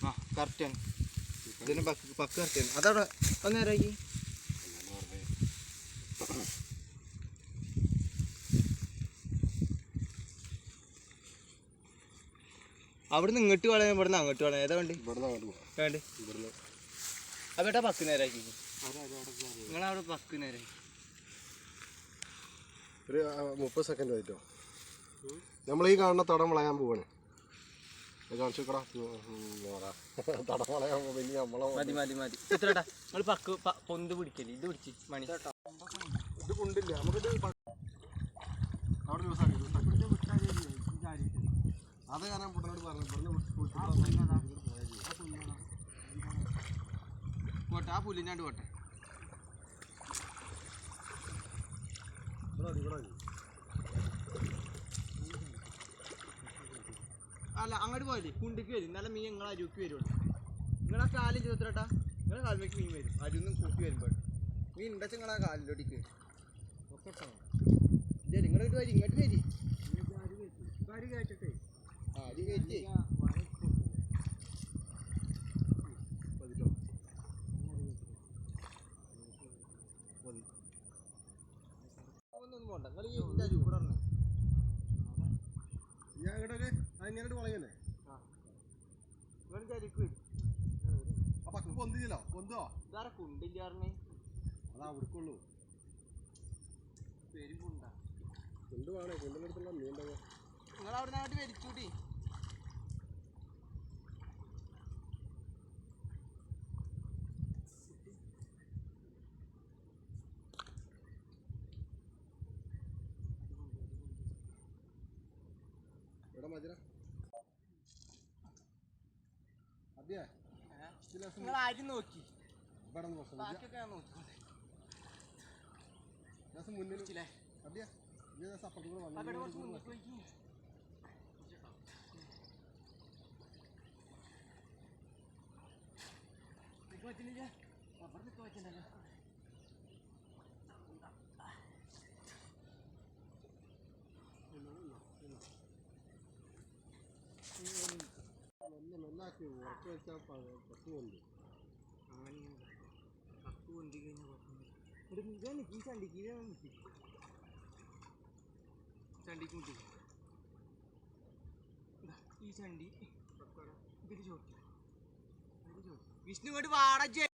ആ കറക്റ്റാണ് ഇതിന് പക്ക് പക്ക് കറക്റ്റാണ് അതവിടെ ഒന്ന് നേരാക്കി അവിടുന്ന് ഇങ്ങോട്ട് വളയാൻ ഇവിടുന്ന് അങ്ങോട്ട് വളയാൻ ഏതാ വേണ്ടി? അവിടെ പക്ക് നേരാക്കി നിങ്ങളവിടെ പക്ക് നേരാക്കി ഒരു മുപ്പത് സെക്കൻഡ് ആയിട്ടോ? നമ്മൾ ഈ കാണുന്ന തടം വളയാൻ പോവാണ്. കാണിച്ചു നമ്മളെ മതി മതി മതി. പക്ക് പ- പൊന്ത് പിടിക്കൽ. ഇത് പിടിച്ച് മണി. ഇത് കൊണ്ടില്ല. നമുക്കിത് അവിടെ അത് ഞാൻ പുട്ടനോട് പറഞ്ഞു. പോട്ടെ ആ പുല്ലിനാണ്ട് പോട്ടെ ഇവിടെ മതി, ഇവിടെ മതി. അല്ല അങ്ങോട്ട് പോയല്ലേ കുണ്ടിക്ക് വരും. നല്ല മീൻ നിങ്ങളെ അരുക്ക് വരുള്ളൂ. നിങ്ങളെ കാലിൽ ചോദിച്ചാ നിങ്ങളെ കാലിലേക്ക് മീൻ വരും. അരുന്നും കൂട്ടി വരുമ്പോൾ മീൻ ഉണ്ടെച്ച നിങ്ങളെ കാലിലോട്ടേക്ക്. വരും ഇല്ല നിങ്ങളിട്ട് വരി ഇങ്ങോട്ട് വരി. അരി. ഒന്നും പോണ്ട. നിങ്ങൾ ഈ ഇതിന്റെ അരുക്ക് കൂടെ നിങ്ങൾ ഇതിന്റെ അപ്പൊ അക്ക് പൊന്തില്ലോ പൊന്തോ? ഇതാരെ കുണ്ടില്ല പറഞ്ഞേ അതാ അവിടേക്കുള്ളൂ. പേരും കുണ്ട. വേണേ കൊണ്ടിന്റെ അടുത്തുള്ള മീന്റെ നിങ്ങൾ അവിടെ ഇവിടെ മതിര അതെയാ നിങ്ങൾ ആരും നോക്കി. ഇവിടെ ഞാൻ മുന്നിൽ ദിവസം അപ്പുറത്ത് കൂടെ വന്നു. പോയിക്ക്. നിക്ക്. പറ്റുന്നില്ല. അവിടെ നിക്ക് ഉറക്കി വെച്ചാൽ പത്ത് കൊണ്ട് അങ്ങനെയുണ്ട്. ഒരു കുഴപ്പമില്ല. ഈ ചണ്ടിക്ക് മുട്ടി. ഈ ചണ്ടി ഇതിൽ ചോട്ടി വിഷ്ണു ഇങ്ങോട്ട് വാട